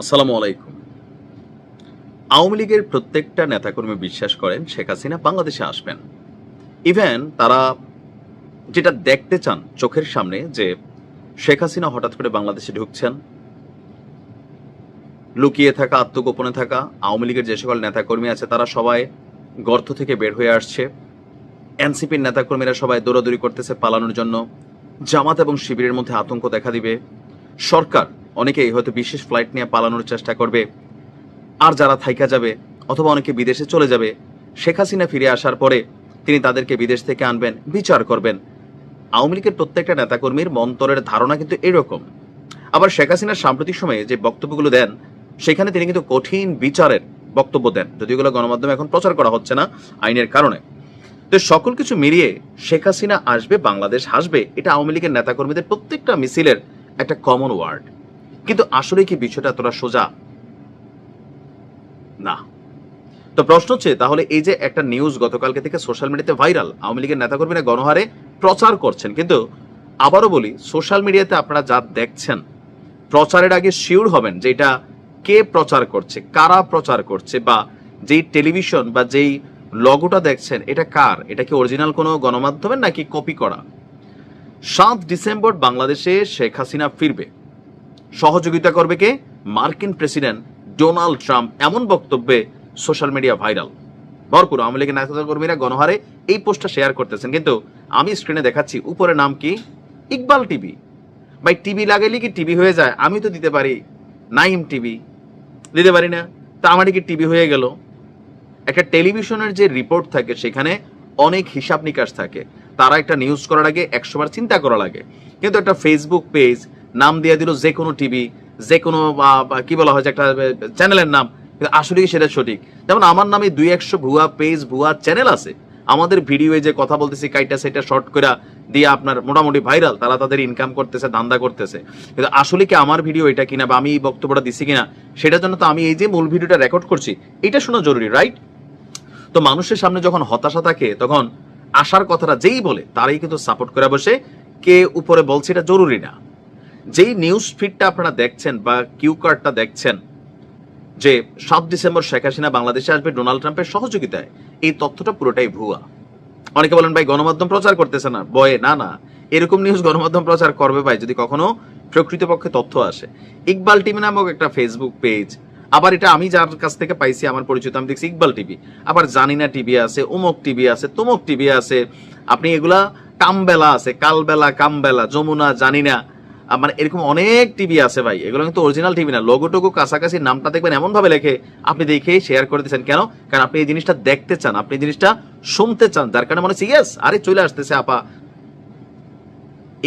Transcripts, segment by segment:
আসসালামু আলাইকুম। আওয়ামী লীগের প্রত্যেকটা নেতাকর্মী বিশ্বাস করেন শেখ হাসিনা বাংলাদেশে আসবেন। ইভেন তারা যেটা দেখতে চান চোখের সামনে যে শেখ হাসিনা হঠাৎ করে বাংলাদেশে ঢুকছেন, লুকিয়ে থাকা, আত্মগোপনে থাকা, আওয়ামী লীগের যে সকল নেতাকর্মী আছে তারা সবাই গর্ত থেকে বের হয়ে আসছে। এনসিপির নেতাকর্মীরা সবাই দৌড়াদৌড়ি করতেছে পালানোর জন্য। জামাত এবং শিবিরের মধ্যে আতঙ্ক দেখা দিবে। সরকার অনেকেই হয়তো বিশেষ ফ্লাইট নিয়ে পালানোর চেষ্টা করবে। আর যারা থাইকা যাবে অথবা অনেকে বিদেশে চলে যাবে, শেখ হাসিনা ফিরে আসার পরে তিনি তাদেরকে বিদেশ থেকে আনবেন, বিচার করবেন। আওয়ামী লীগের প্রত্যেকটা নেতাকর্মীর মন্তরের ধারণা কিন্তু এরকম। আবার শেখ হাসিনার সাম্প্রতিক সময়ে যে বক্তব্যগুলো দেন, সেখানে তিনি কিন্তু কঠিন বিচারের বক্তব্য দেন। যদি এগুলো গণমাধ্যমে এখন প্রচার করা হচ্ছে না আইনের কারণে। তো সকল কিছু মিলিয়ে শেখ হাসিনা আসবে, বাংলাদেশ হাসবে, এটা আওয়ামী লীগের নেতাকর্মীদের প্রত্যেকটা মিছিলের একটা কমন ওয়ার্ড কিন্তু আসলে কি বিষয়টা তোরা সোজা? না। তো প্রশ্ন হচ্ছে, তাহলে এই যে একটা নিউজ গতকালকে থেকে সোশ্যাল মিডিয়াতে ভাইরাল আওয়ামী লীগের নেতাকর্মীরা গণহারে প্রচার করছেন, কিন্তু আবারও বলি সোশ্যাল মিডিয়াতে আপনারা যা দেখছেন, প্রচারের আগে শিওর হবেন যে এটা কে প্রচার করছে, কারা প্রচার করছে, বা যেই টেলিভিশন বা যেই লগোটা দেখছেন, এটা কার? এটা কি অরিজিনাল কোনো গণমাধ্যমের নাকি কপি করা? সাত ডিসেম্বর বাংলাদেশে শেখ হাসিনা ফিরবে। সহযোগিতা করবে কে? মার্কিন প্রেসিডেন্ট ডোনাল্ড ট্রাম্প। এমন বক্তব্যে সোশ্যাল মিডিয়া ভাইরাল। ভরপুর আওয়ামী লীগের নেতা কর্মীরা গণহারে এই পোস্টটা শেয়ার করতেছেন। কিন্তু আমি স্ক্রিনে দেখাচ্ছি, উপরে নাম কি? ইকবাল টিভি। ভাই, টিভি লাগাইলে কি টিভি হয়ে যায়? আমি তো দিতে পারি। নাইম টিভি। দিতে পারি না। তা আমার কি টিভি হয়ে গেল? একটা টেলিভিশনের যে রিপোর্ট থাকে, সেখানে অনেক হিসাব নিকাশ থাকে। তারা একটা নিউজ করার আগে একশোবার চিন্তা করা লাগে। কিন্তু একটা ফেসবুক পেজ নাম দিয়ে দিল যে কোনো টিভি যে কোনো কি বলা হয় যে একটা চ্যানেলের নাম আসলে সেটা সঠিক। যেমন আমার নামে দুই একশো ভুয়া পেজ ভুয়া চ্যানেল আছে। আমাদের ভিডিও যে কথা বলতেছি, কাইটা সেটা শর্ট করে দিয়ে আপনার মোটামুটি ভাইরাল তারা তাদের ইনকাম করতেছে, ধান্দা করতেছে। কিন্তু আসলে কি আমার ভিডিও এটা কিনা বা আমি এই বক্তব্যটা দিছি কিনা, সেটার জন্য তো আমি এই যে মূল ভিডিওটা রেকর্ড করছি, এটা শোনা জরুরি রাইট তো মানুষের সামনে যখন হতাশা থাকে, তখন আসার কথাটা যেই বলে, তারাই কিন্তু সাপোর্ট করে বসে, কে উপরে বলছে এটা জরুরি না। যেই নিউজ ফিডটা আপনারা দেখছেন বা কিউ কার্ডটা দেখছেন, যে সাত ডিসেম্বর শেখ হাসিনা বাংলাদেশে আসবে ডোনাল্ড ট্রাম্পের সহযোগিতায়, এই তথ্যটা পুরোটাই ভুয়া। অনেকে বলেন, ভাই, গণমাধ্যম প্রচার করতেছে না। বয়ে না না। এরকম নিউজ গণমাধ্যম প্রচার করবে ভাই, যদি কখনো প্রকৃতপক্ষে তথ্য আসে। ইকবাল টিভি নামক একটা ফেসবুক পেজ আবার এটা আমি যার কাছ থেকে পাইছি, আমার পরিচিত, আমি দেখছি ইকবাল টিভি। আবার জানিনা টিভি আছে, উমক টিভি আছে, তুমক টিভি আছে। আপনি এগুলা কামবেলা আছে, কালবেলা, কামবেলা, যমুনা, জানিনা। মানে এরকম অনেক টিভি আছে ভাই। এগুলো কিন্তু অরিজিনাল টিভি না। লোগো টোগো কাছাকাছি নামটা দেখবেন এমন ভাবে লেখে, আপনি দেখে শেয়ার করে দিচ্ছেন কেন? কারণ আপনি এই জিনিসটা দেখতে চান, আপনি এই জিনিসটা শুনতে চান। যার কারণে মনে হচ্ছে ইয়েস আরে চলে আসতেছে আপা।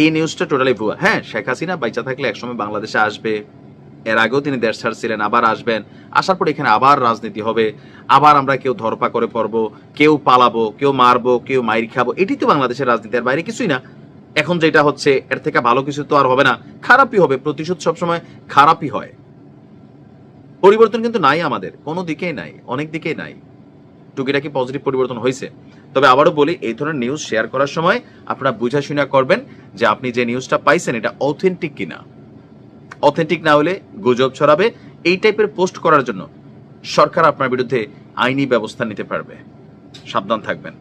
এই নিউজটা টোটালি ভুয়া। হ্যাঁ শেখ হাসিনা বাইচা থাকলে একসময় বাংলাদেশে আসবে। এর আগেও তিনি দেশ ছাড়ছিলেন, আবার আসবেন। আসার পর এখানে আবার রাজনীতি হবে। আবার আমরা কেউ ধরপা করে পড়ব, কেউ পালাবো, কেউ মারবো, কেউ মাইর খাব। এটি তো বাংলাদেশের রাজনীতির বাইরে কিছুই না। এখন যেটা হচ্ছে, এর থেকে ভালো কিছু তো আর হবে না। খারাপই হবে, প্রতিশোধ সবসময় খারাপই হয়। পরিবর্তন কিন্তু নাই আমাদের, কোনো দিকেই নাই, অনেক দিকেই নাই। টুকিটাকি পজিটিভ পরিবর্তন হয়েছে। তবে আবারও বলি, এই ধরনের নিউজ শেয়ার করার সময় আপনারা বুঝাশুনা করবেন যে আপনি যে নিউজটা পাইছেন, এটা অথেন্টিক কিনা। অথেন্টিক না হলে গুজব ছড়াবে। এই টাইপের পোস্ট করার জন্য সরকার আপনার বিরুদ্ধে আইনি ব্যবস্থা নিতে পারবে। সাবধান থাকবেন।